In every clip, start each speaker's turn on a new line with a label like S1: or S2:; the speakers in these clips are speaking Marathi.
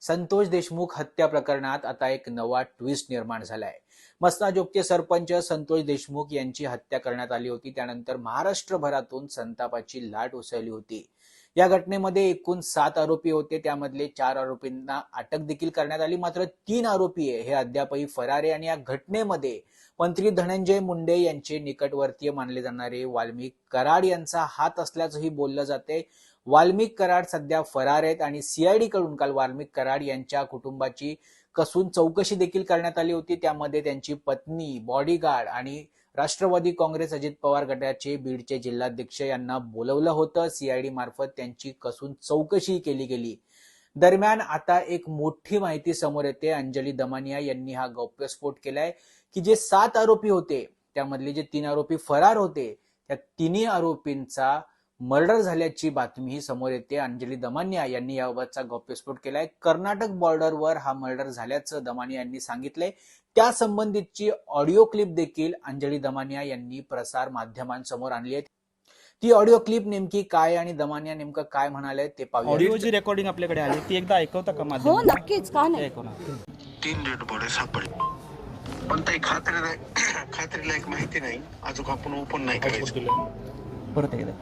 S1: संतोष देशमुख हत्या प्रकरणात आता एक नवा ट्विस्ट निर्माण झालाय. मस्ताजोगचे सरपंच संतोष देशमुख यांची हत्या करण्यात आली होती. त्यानंतर महाराष्ट्रभरातून संतापाची लाट उसळली होती. या घटनेमध्ये एकूण सात आरोपी होते. त्यामधले चार आरोपींना अटक देखील करण्यात आली. मात्र तीन आरोपी हे अद्यापही फरार आहे. आणि या घटनेमध्ये मंत्री धनंजय मुंडे यांचे निकटवर्तीय मानले जाणारे वाल्मिक कराड यांचा हात असल्याचंही बोललं जाते वाल्मिक कराड सध्या फरार आहेत आणि सीआयडी कडून काल वाल्मिक कराड यांच्या कुटुंबाची कसून चौकशी देखील करण्यात आली होती. त्यामध्ये त्यांची पत्नी बॉडीगार्ड आणि राष्ट्रवादी काँग्रेस अजित पवार गटाचे बीडचे जिल्हाध्यक्ष यांना बोलवलं होतं. सीआयडी मार्फत त्यांची कसून चौकशी केली गेली. दरम्यान आता एक मोठी माहिती समोर येते. अंजली दमानिया यांनी हा गौप्यस्फोट केलाय की जे सात आरोपी होते त्यामधले जे तीन आरोपी फरार होते त्या तिन्ही आरोपींचा मर्डर झाल्याची बातमीही समोर येते. अंजली दमानिया यांनी याबाबतचा गौप्यस्फोट केलाय. कर्नाटक बॉर्डरवर हा मर्डर झाल्याचं दमानिया यांनी सांगितलंय. त्या संबंधितची ऑडिओ क्लिप देखील अंजली दमानिया यांनी प्रसार माध्यमांसमोर आणली आहे. ती ऑडिओ क्लिप नेमकी काय आणि दमानिया नेमकं काय म्हणाले ते पाहूया.
S2: ऑडिओ जी रेकॉर्डिंग आपल्याकडे आली. ती एकदा ऐकवता का
S3: हो
S2: माध्यम
S3: नक्कीच. का नाही?
S2: ऐकवणार
S4: तीन डेड बॉडी सापडले. पण काही खात्री नाही खात्रीलायक माहिती नाही. अजून आपण ओपन नाही करायचं.
S2: परत एकदा.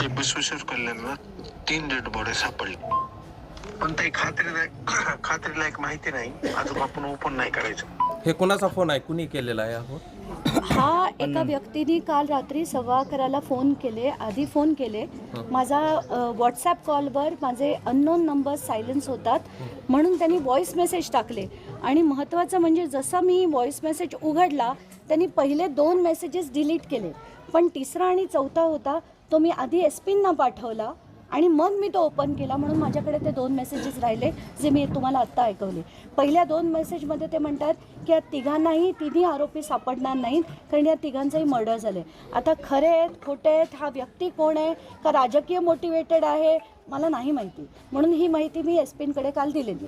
S4: ते विश्वेश्वर कल्याणला तीन डेड बॉडी सापडले. पण काही खात्री नाही खात्रीलायक माहिती नाही. अजून आपण ओपन नाही करायचं.
S5: हे कोणाचा फोन आहे? कुणी केलेला आहे हो
S3: हा एका व्यक्तीने काल रात्री सव्वा अकराला फोन केले आधी फोन केले. माझा व्हॉट्सॲप कॉलवर माझे अननोन नंबर सायलेन्स होतात. म्हणून त्यांनी व्हॉइस मेसेज टाकले. आणि महत्त्वाचं म्हणजे जसा मी व्हॉइस मेसेज उघडला त्यांनी पहिले दोन मेसेजेस डिलीट केले. पण तिसरा आणि चौथा होता तो मी आधी एस पींना पाठवला आणि मग मी तो ओपन केला म्हणून माझ्याकडे ते दोन मेसेजेस राहिले जे मी तुम्हाला आत्ता ऐकवले. पहिल्या दोन मेसेजमध्ये ते म्हणतात की या तिघांनाही तिन्ही आरोपी सापडणार नाहीत कारण या तिघांचंही मर्डर झाले आता खरे आहेत खोटे आहेत हा व्यक्ती कोण आहे का राजकीय मोटिवेटेड आहे मला नाही माहिती. म्हणून ही माहिती मी एस पींकडे काल दिलेली.